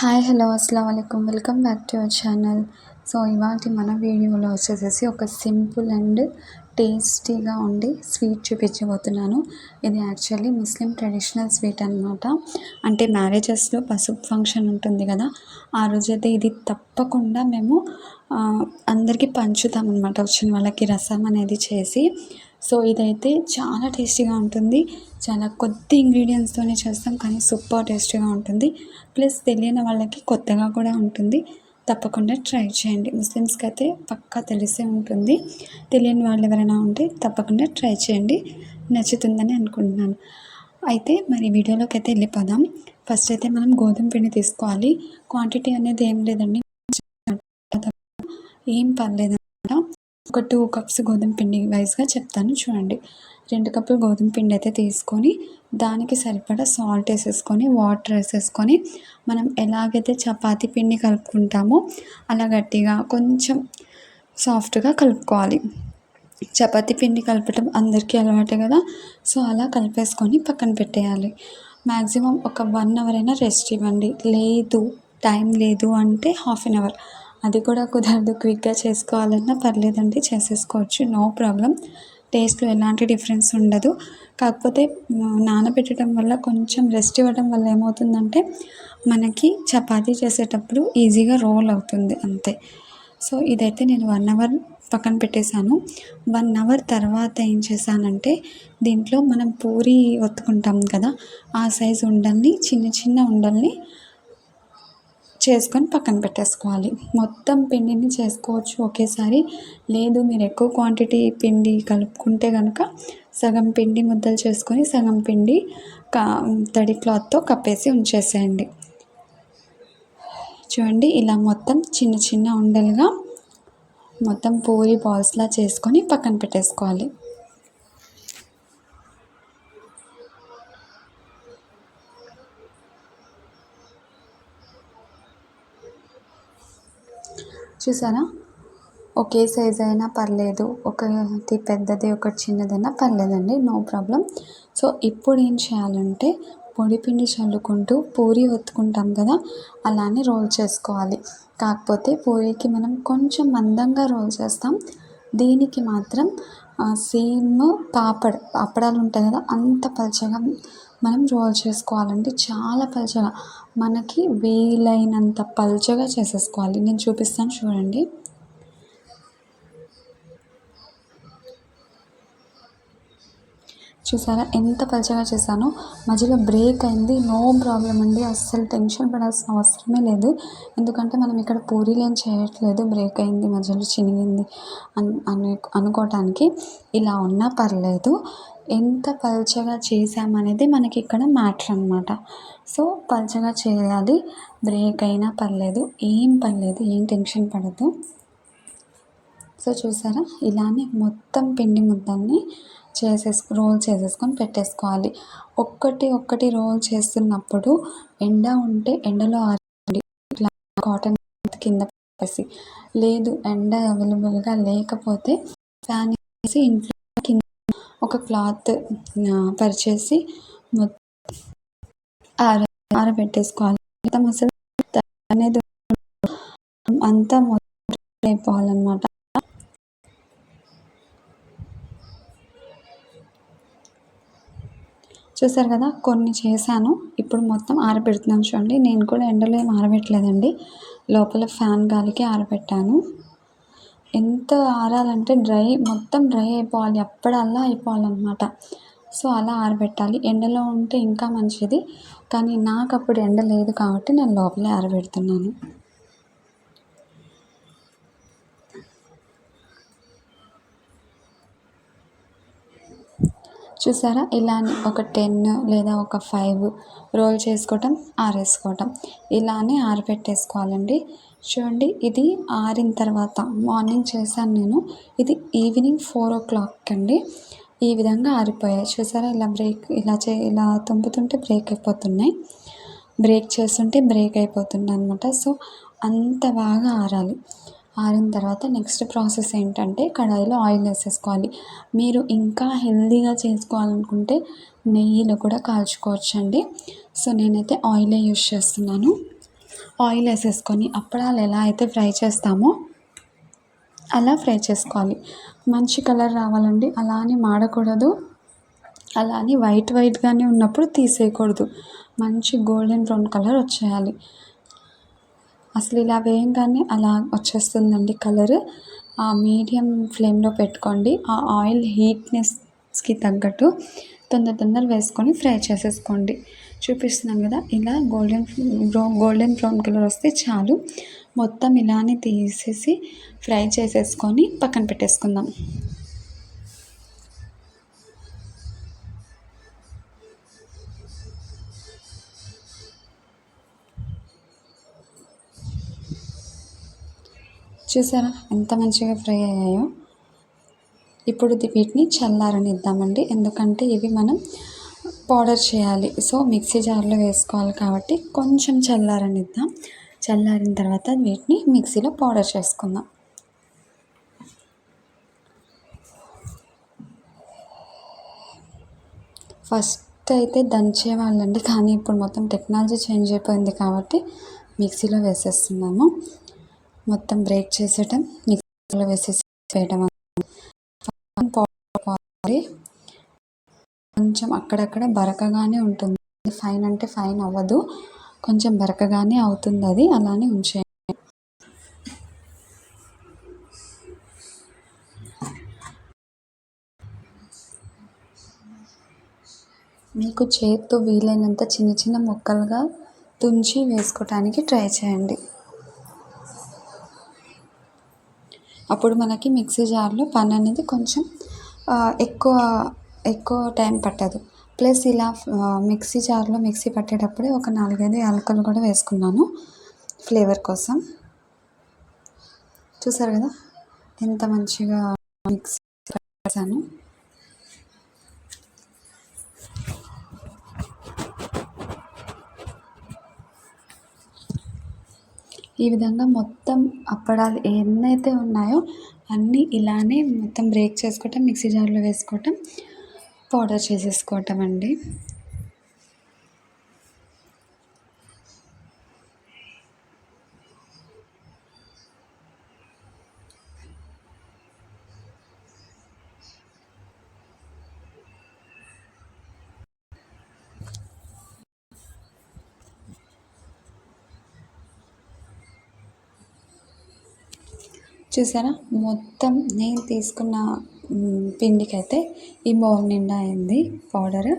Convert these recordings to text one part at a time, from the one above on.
Hi hello అస్సలం అయికం welcome back to our channel. So ఇవాటి మన వీడియోలో వచ్చేసేసి ఒక సింపుల్ అండ్ టేస్టీగా ఉండి స్వీట్ చూపించబోతున్నాను. ఇది యాక్చువల్లీ ముస్లిం ట్రెడిషనల్ స్వీట్ అనమాట అంటే మ్యారేజెస్లో పసుపు ఫంక్షన్ ఉంటుంది కదా ఆ రోజైతే ఇది తప్పకుండా మేము అందరికీ పంచుతామన్నమాట. వచ్చిన వాళ్ళకి రసం అనేది చేసి సో ఇదైతే చాలా టేస్టీగా ఉంటుంది. చాలా కొద్ది ఇంగ్రీడియంట్స్తోనే చేస్తాం కానీ సూపర్ టేస్టీగా ఉంటుంది. ప్లస్ తెలియని వాళ్ళకి కొత్తగా కూడా ఉంటుంది. తప్పకుండా ట్రై చేయండి. ముస్లిమ్స్కి అయితే పక్కా తెలిసే ఉంటుంది. తెలియని వాళ్ళు ఎవరైనా ఉంటే తప్పకుండా ట్రై చేయండి. నచ్చుతుందని అనుకుంటున్నాను. అయితే మరి వీడియోలోకి అయితే వెళ్ళిపోదాం. ఫస్ట్ అయితే మనం గోధుమ పిండి తీసుకోవాలి. క్వాంటిటీ అనేది ఏం లేదండి. ఏం పర్లేదు ఒక టూ కప్స్ గోధుమ పిండి వైజ్గా చెప్తాను చూడండి. రెండు కప్పులు గోధుమ పిండి అయితే తీసుకొని దానికి సరిపడా సాల్ట్ వేసేసుకొని వాటర్ వేసేసుకొని మనం ఎలాగైతే చపాతీ పిండి కలుపుకుంటామో అలా గట్టిగా కొంచెం సాఫ్ట్గా కలుపుకోవాలి. చపాతీ పిండి కలపటం అందరికీ అలవాటే కదా సో అలా కలిపేసుకొని పక్కన పెట్టేయాలి. మ్యాక్సిమం ఒక వన్ అవర్ అయినా రెస్ట్ ఇవ్వండి. లేదు టైం లేదు అంటే హాఫ్ అన్ అవర్. అది కూడా కుదరదు. క్విక్గా చేసుకోవాలన్నా పర్లేదండి చేసేసుకోవచ్చు. నో ప్రాబ్లం టేస్ట్లో ఎలాంటి డిఫరెన్స్ ఉండదు. కాకపోతే నానబెట్టడం వల్ల కొంచెం రెస్ట్ ఇవ్వడం వల్ల ఏమవుతుందంటే మనకి చపాతీ చేసేటప్పుడు ఈజీగా రోల్ అవుతుంది అంతే. సో ఇదైతే నేను వన్ అవర్ పక్కన పెట్టేశాను. వన్ అవర్ తర్వాత ఏం చేశానంటే దీంట్లో మనం పూరి ఒత్తుకుంటాం కదా ఆ సైజు ఉండల్ని చిన్న చిన్న ఉండల్ని చేసుకొని పక్కన పెట్టేసుకోవాలి. మొత్తం పిండిని చేసుకోవచ్చు ఒకేసారి. లేదు మీరు ఎక్కువ క్వాంటిటీ పిండి కలుపుకుంటే కనుక సగం పిండి ముద్దలు చేసుకొని సగం పిండి కా తడి క్లాత్తో కప్పేసి ఉంచేసేయండి. చూడండి ఇలా మొత్తం చిన్న చిన్న ఉండలుగా మొత్తం పూరి బాల్స్లా చేసుకొని పక్కన పెట్టేసుకోవాలి. చూసారా? ఒకే సైజ్ అయినా పర్లేదు. ఒకటి పెద్దది ఒకటి చిన్నదైనా పర్లేదండి. No problem. సో ఇప్పుడు ఏం చేయాలంటే పొడిపిండి చల్లుకుంటూ పూరి ఒత్తుకుంటాం కదా అలానే రోల్ చేసుకోవాలి. కాకపోతే పూరికి మనం కొంచెం మందంగా రోల్ చేస్తాం. దీనికి మాత్రం సేమ్ పాపడ్ అప్పడాలు ఉంటాయి కదా అంత పలచగా మనం రోల్ చేసుకోవాలంటే చాలా పలచగా. మనకి వీలైనంత పలచగా చేసేసుకోవాలి. నేను చూపిస్తాను చూడండి. చూసారా? ఎంత పలచగా చేశానో. మధ్యలో బ్రేక్ అయింది. నో ప్రాబ్లం అండి. అస్సలు టెన్షన్ పడాల్సిన అవసరమే లేదు. ఎందుకంటే మనం ఇక్కడ పూరీలు ఏం చేయట్లేదు. బ్రేక్ అయింది మధ్యలో చినిగింది అని అను అనుకోవటానికి ఇలా ఉన్నా పర్లేదు. ఎంత పల్చగా చేసామనేది మనకి ఇక్కడ మ్యాటర్ అనమాట సో పల్చగా చేయాలి. బ్రేక్ అయినా పర్లేదు. ఏం పర్లేదు. ఏం టెన్షన్ పడద్దు. సో చూసారా? ఇలానే మొత్తం పిండి ముద్దల్ని చేసేసు రోల్ చేసేసుకొని పెట్టేసుకోవాలి. ఒక్కటి ఒక్కటి రోల్ చేస్తున్నప్పుడు ఎండ ఉంటే ఎండలో ఆరండి ఇట్లా కాటన్ కింద పెట్టేసి లేదు ఎండ అవైలబుల్గా లేకపోతే ఫ్యాన్ వేసి ఇంట్లో కింద ఒక క్లాత్ పరిచేసి మొత్తం ఆర ఆరబెట్టేసుకోవాలి. మొత్తం అసలు అనేది అంతా మొత్తం అయిపోవాలన్నమాట. చూసారు కదా కొన్ని చేశాను. ఇప్పుడు మొత్తం ఆరబెడుతున్నాను చూడండి. నేను కూడా ఎండలో ఏం ఆరబెట్టలేదండి. లోపల ఫ్యాన్ గాలికి ఆరబెట్టాను. ఎంత ఆరాలంటే డ్రై మొత్తం డ్రై అయిపోవాలి. అప్పుడల్లా అయిపోవాలన్నమాట. సో అలా ఆరబెట్టాలి. ఎండలో ఉంటే ఇంకా మంచిది. కానీ నాకు అప్పుడు ఎండ లేదు కాబట్టి నేను లోపలే ఆరబెడుతున్నాను. చూసారా? ఇలానే ఒక టెన్ లేదా ఒక ఫైవ్ రోల్ చేసుకోవటం ఆరేసుకోవటం. ఇలానే ఆరబెట్టేసుకోవాలండి చూడండి ఇది ఆరిన తర్వాత మార్నింగ్ చేశాను నేను. ఇది ఈవినింగ్ ఫోర్ ఓ క్లాక్ అండి. ఈ విధంగా ఆరిపోయాయి. చూసారా? ఇలా బ్రేక్ ఇలా చే ఇలా తుంపుతుంటే బ్రేక్ అయిపోతున్నాయి. బ్రేక్ చేస్తుంటే బ్రేక్ అయిపోతుంది అనమాట సో అంత బాగా ఆరాలి. ఆరిన తర్వాత నెక్స్ట్ ప్రాసెస్ ఏంటంటే కడాయిలో ఆయిల్ వేసేసుకోవాలి. మీరు ఇంకా హెల్దీగా చేసుకోవాలనుకుంటే నెయ్యిలో కూడా కాల్చుకోవచ్చండి. సో నేనైతే ఆయిలే యూజ్ చేస్తున్నాను. ఆయిల్ వేసేసుకొని అప్పడాలు ఎలా అయితే ఫ్రై చేస్తామో అలా ఫ్రై చేసుకోవాలి. మంచి కలర్ రావాలండి. అలా అని మాడకూడదు. అలా అని వైట్ వైట్గానే ఉన్నప్పుడు తీసేయకూడదు. మంచి గోల్డెన్ బ్రౌన్ కలర్ వచ్చేయాలి. అసలు ఇలా వేయంగానే అలా వచ్చేస్తుందండి కలర్. ఆ మీడియం ఫ్లేమ్లో పెట్టుకోండి. ఆ ఆయిల్ హీట్నెస్కి తగ్గట్టు తొందర తొందర వేసుకొని ఫ్రై చేసేసుకోండి. చూపిస్తున్నాం కదా ఇలా golden brown golden brown colour వస్తే చాలు. మొత్తం ఇలానే తీసేసి ఫ్రై చేసేసుకొని పక్కన పెట్టేసుకుందాం. చూసారా? ఎంత మంచిగా ఫ్రై అయ్యాయో. ఇప్పుడు వీటిని చల్లారనిద్దామండి. ఎందుకంటే ఇవి మనం పౌడర్ చేయాలి. సో మిక్సీ జార్లో వేసుకోవాలి కాబట్టి కొంచెం చల్లారనిద్దాం. చల్లారిన తర్వాత వీటిని మిక్సీలో పౌడర్ చేసుకుందాం. ఫస్ట్ అయితే దంచేవాళ్ళండి. కానీ ఇప్పుడు మొత్తం టెక్నాలజీ చేంజ్ అయిపోయింది కాబట్టి మిక్సీలో వేసేస్తున్నాము. మొత్తం బ్రేక్ చేసేయటం మిక్సీలో వేసేసి వేయటం కొంచెం అక్కడక్కడ బరకగానే ఉంటుంది. ఫైన్ అంటే ఫైన్ అవ్వదు. కొంచెం బరకగానే అవుతుంది అది అలానే ఉంచే మీకు చేతితో వీలైనంత చిన్న చిన్న ముక్కలుగా తుంచి వేసుకోవటానికి ట్రై చేయండి. అప్పుడు మనకి మిక్సీ జార్లో పని అనేది కొంచెం ఎక్కువ ఎక్కువ టైం పట్టదు. ప్లస్ ఇలా మిక్సీ జార్లో మిక్సీ పట్టేటప్పుడే ఒక నాలుగైదు యాలకలు కూడా వేసుకున్నాను ఫ్లేవర్ కోసం. చూసారు కదా? ఎంత మంచిగా మిక్సీ చేశాను. ఈ విధంగా మొత్తం అప్పడాలు ఎన్నైతే ఉన్నాయో అన్నీ ఇలానే మొత్తం బ్రేక్ చేసుకోవటం మిక్సీ జార్లో వేసుకోవటం పౌడర్ చేసేసుకోవటం అండి. చూసారా? మొత్తం నేను తీసుకున్న పిండికైతే ఈ బౌల్ నిండా అయింది పౌడర్.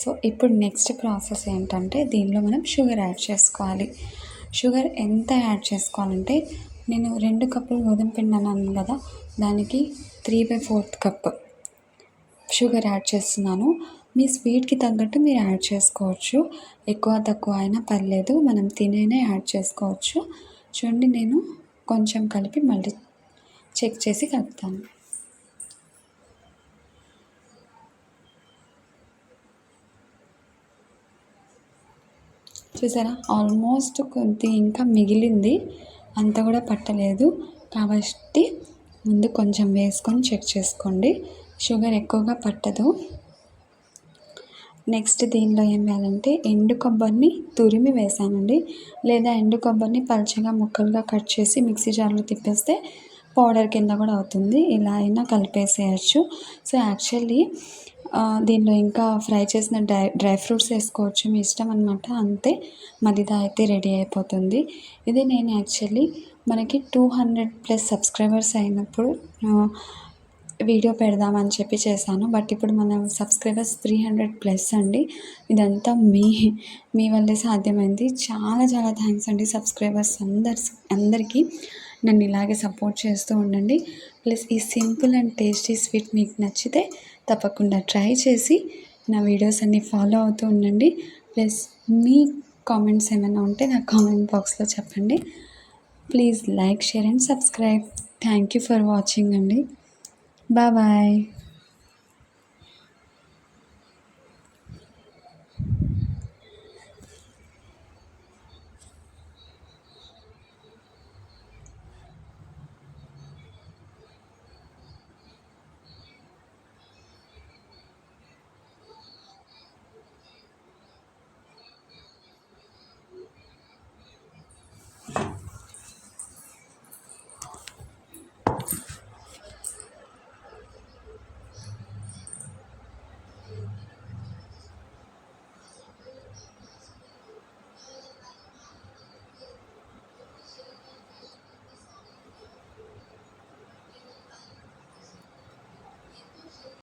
సో ఇప్పుడు నెక్స్ట్ ప్రాసెస్ ఏంటంటే దీనిలో మనం షుగర్ యాడ్ చేసుకోవాలి. షుగర్ ఎంత యాడ్ చేసుకోవాలంటే నేను రెండు కప్పులు గోధుమ పిండి అన్నాను కదా దానికి three by fourth cup sugar add చేస్తున్నాను. మీ స్వీట్కి తగ్గట్టు మీరు యాడ్ చేసుకోవచ్చు. ఎక్కువ తక్కువ అయినా పర్లేదు మనం తినేనే యాడ్ చేసుకోవచ్చు. చూడండి నేను కొంచెం కలిపి మళ్ళీ చెక్ చేసి కలుపుతాను. చూసారా? ఆల్మోస్ట్ కొద్ది ఇంకా మిగిలింది. అంత కూడా పట్టలేదు. కాబట్టి ముందు కొంచెం వేసుకొని చెక్ చేసుకోండి. షుగర్ ఎక్కువగా పట్టదు. నెక్స్ట్ దీనిలో ఏం వేయాలంటే ఎండు కొబ్బరిని తురిమి వేసానండి. లేదా ఎండు కొబ్బరిని పలచగా ముక్కలుగా కట్ చేసి మిక్సీ జార్లో తిప్పేస్తే పౌడర్ కింద కూడా అవుతుంది. ఇలా అయినా కలిపేసేయచ్చు. సో యాక్చువల్లీ దీనిలో ఇంకా ఫ్రై చేసిన డ్రై డ్రై ఫ్రూట్స్ వేసుకోవచ్చు. మీ ఇష్టం అనమాట అంతే. మదిదా అయితే రెడీ అయిపోతుంది. ఇది నేను యాక్చువల్లీ మనకి టూ హండ్రెడ్ ప్లస్ సబ్స్క్రైబర్స్ అయినప్పుడు వీడియో పెడదామని చెప్పి చేశాను. బట్ ఇప్పుడు మన సబ్స్క్రైబర్స్ త్రీ హండ్రెడ్ ప్లస్ అండి. ఇదంతా మీ మీ వల్లే సాధ్యమైంది. చాలా చాలా థ్యాంక్స్ అండి సబ్స్క్రైబర్స్ అందరి అందరికీ. నన్ను ఇలాగే సపోర్ట్ చేస్తూ ఉండండి. ప్లస్ ఈ సింపుల్ అండ్ టేస్టీ స్వీట్ మీకు నచ్చితే తప్పకుండా ట్రై చేసి నా వీడియోస్ అన్నీ ఫాలో అవుతూ ఉండండి. ప్లస్ మీ కామెంట్స్ ఏమైనా ఉంటే నా కామెంట్ బాక్స్లో చెప్పండి. Please like share and subscribe thank you for watching అండి. 拜拜。